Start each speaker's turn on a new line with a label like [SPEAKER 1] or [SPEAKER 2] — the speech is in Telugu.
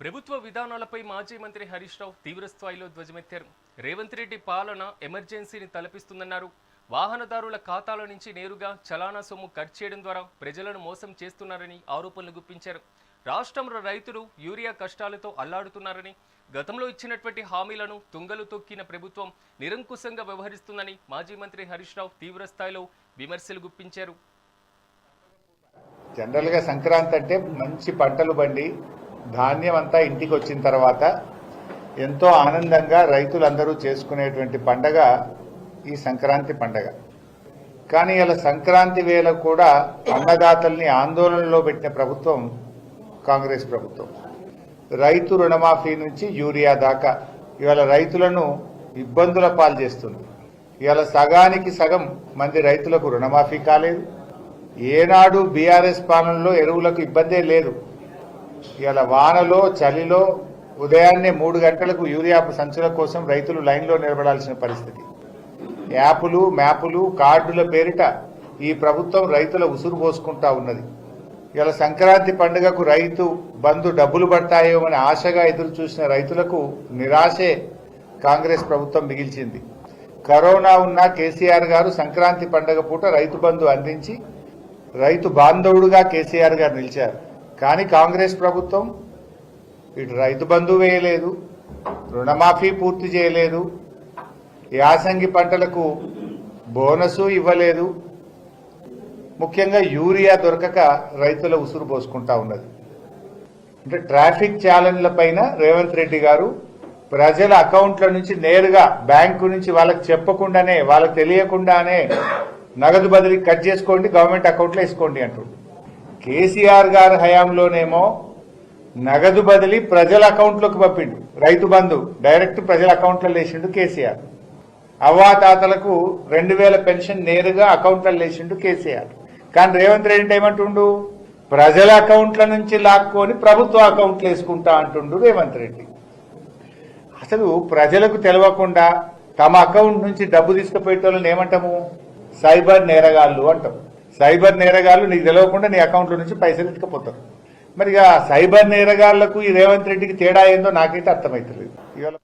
[SPEAKER 1] ప్రభుత్వ విధానాలపై మాజీ మంత్రి హరీష్ రావు తీవ్రస్థాయిలో ధ్వజమెత్తారు. రేవంత్ రెడ్డి పాలన ఎమర్జెన్సీని తలపిస్తుందన్నారు. వాహనదారుల ఖాతాల నుంచి నేరుగా చలానా సొమ్ము కట్ చేయడం ద్వారా ప్రజలను మోసం చేస్తున్నారని ఆరోపణలు గుప్పించారు. రాష్ట్రంలో రైతులు యూరియా కష్టాలతో అల్లాడుతున్నారని గతంలో ఇచ్చినటువంటి హామీలను తుంగలు తొక్కిన ప్రభుత్వం నిరంకుశంగా వ్యవహరిస్తుందని మాజీ మంత్రి హరీష్ రావు తీవ్రస్థాయిలో విమర్శలు గుప్పించారు.
[SPEAKER 2] జనరల్గా సంక్రాంతి అంటే మంచి పంటలు బండి ధాన్యం అంతా ఇంటికి వచ్చిన తర్వాత ఎంతో ఆనందంగా రైతులందరూ చేసుకునేటువంటి పండగ ఈ సంక్రాంతి పండగ. కానీ ఇలా సంక్రాంతి వేళ కూడా అన్నదాతల్ని ఆందోళనలో పెట్టిన ప్రభుత్వం కాంగ్రెస్ ప్రభుత్వం. రైతు రుణమాఫీ నుంచి యూరియా దాకా ఇవాళ రైతులను ఇబ్బందుల పాలు చేస్తుంది. ఇవాళ సగానికి సగం మంది రైతులకు రుణమాఫీ కాలేదు. ఏనాడు బీఆర్ఎస్ పాలనలో ఎరువులకు ఇబ్బందే లేదు. ఇవాళ వానలో చలిలో ఉదయాన్నే మూడు గంటలకు యూరియా సంచుల కోసం రైతులు లైన్లో నిలబడాల్సిన పరిస్థితి. యాపులు మ్యాపులు కార్డుల పేరిట ఈ ప్రభుత్వం రైతుల ఉసురు పోసుకుంటా ఉన్నది. ఇలా సంక్రాంతి పండుగకు రైతు బంధు డబ్బులు పడతాయో అని ఆశగా ఎదురు చూసిన రైతులకు నిరాశే కాంగ్రెస్ ప్రభుత్వం మిగిల్చింది. కరోనా ఉన్న కేసీఆర్ గారు సంక్రాంతి పండుగ పూట రైతు బంధు అందించి రైతు బాంధవుడుగా కేసీఆర్ గారు నిలిచారు. కానీ కాంగ్రెస్ ప్రభుత్వం ఇటు రైతు బంధు వేయలేదు రుణమాఫీ పూర్తి చేయలేదు యాసంగి పంటలకు బోనసు ఇవ్వలేదు. ముఖ్యంగా యూరియా దొరకక రైతుల ఉసురు పోసుకుంటా ఉన్నది. అంటే ట్రాఫిక్ ఛాలెంజ్ల పైన రేవంత్ రెడ్డి గారు ప్రజల అకౌంట్ల నుంచి నేరుగా బ్యాంకు నుంచి వాళ్ళకి చెప్పకుండానే వాళ్ళకి తెలియకుండానే నగదు బదిలీ కట్ చేసుకోండి గవర్నమెంట్ అకౌంట్లో వేసుకోండి అంటుండ్రు కేసీఆర్ గారి హయాంలోనేమో నగదు బదిలీ ప్రజల అకౌంట్లోకి పంపిండు. రైతు బంధు డైరెక్ట్ ప్రజల అకౌంట్లో వేసిండు కేసీఆర్. అవ్వాతాతలకు రెండు వేల పెన్షన్ నేరుగా అకౌంట్లో వేసిండు కేసీఆర్. కానీ రేవంత్ రెడ్డి ఏమంటుండు? ప్రజల అకౌంట్ల నుంచి లాక్కొని ప్రభుత్వ అకౌంట్లు వేసుకుంటా అంటుండు రేవంత్ రెడ్డి. అసలు ప్రజలకు తెలియకుండా తమ అకౌంట్ నుంచి డబ్బు తీసుకుపోయేటోళ్ళని ఏమంటాము? సైబర్ నేరగాళ్ళు అంటాము. సైబర్ నేరగాళ్ళు నీకు తెలియకుండా నీ అకౌంట్లో నుంచి పైసలు ఎత్తుకుపోతారు మరి ఇక సైబర్ నేరగాళ్ళకు ఈ రేవంత్ రెడ్డికి తేడా ఏందో నాకైతే అర్థమవుతలేదు ఇవాళ